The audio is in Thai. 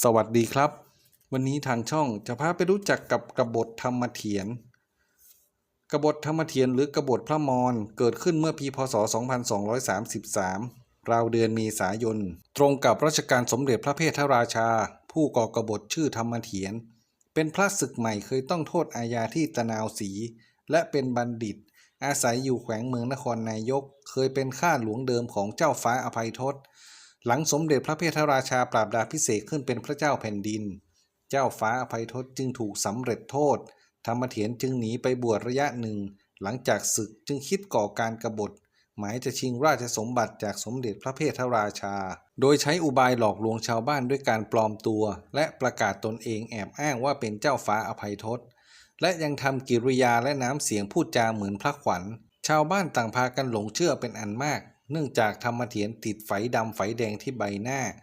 สวัสดีครับ วันนี้ทางช่องจะพาไปรู้จักกับกบฏธรรมเถียรกบฏธรรมเถียรหรือกบฏพระมรเกิดขึ้นเมื่อปีพศ 2233 ราวเดือนมีษายน ตรงกับรัชกาลสมเด็จพระเพทราชา ผู้ก่อกบฏชื่อธรรมเถียรเป็นพระศึกใหม่เคยต้องโทษอาญาที่ตะนาวศรีและเป็นบัณฑิต อาศัยอยู่แขวงเมืองนครนายก เคยเป็นข้าหลวงเดิมของเจ้าฟ้าอภัยทศ หลังสมเด็จพระเพทราชาปราบดาพิเศษขึ้นเป็นพระเจ้าแผ่นดิน เจ้าฟ้าอภัยทศจึงถูกสำเร็จโทษ ธรรมเถียรจึงหนีไปบวชระยะหนึ่ง หลังจากศึกจึงคิดก่อการกบฏ หมายจะชิงราชสมบัติจากสมเด็จพระเพทราชา โดยใช้อุบายหลอกลวงชาวบ้านด้วยการปลอมตัว และประกาศตนเองแอบอ้างว่าเป็นเจ้าฟ้าอภัยทศ และยังทำกิริยาและน้ำเสียงพูดจาเหมือนพระขวัญ ชาวบ้านต่างพากันหลงเชื่อเป็นอันมาก เนื่องจากธรรมเถียรติดไฝดำไฝแดงที่ใบหน้า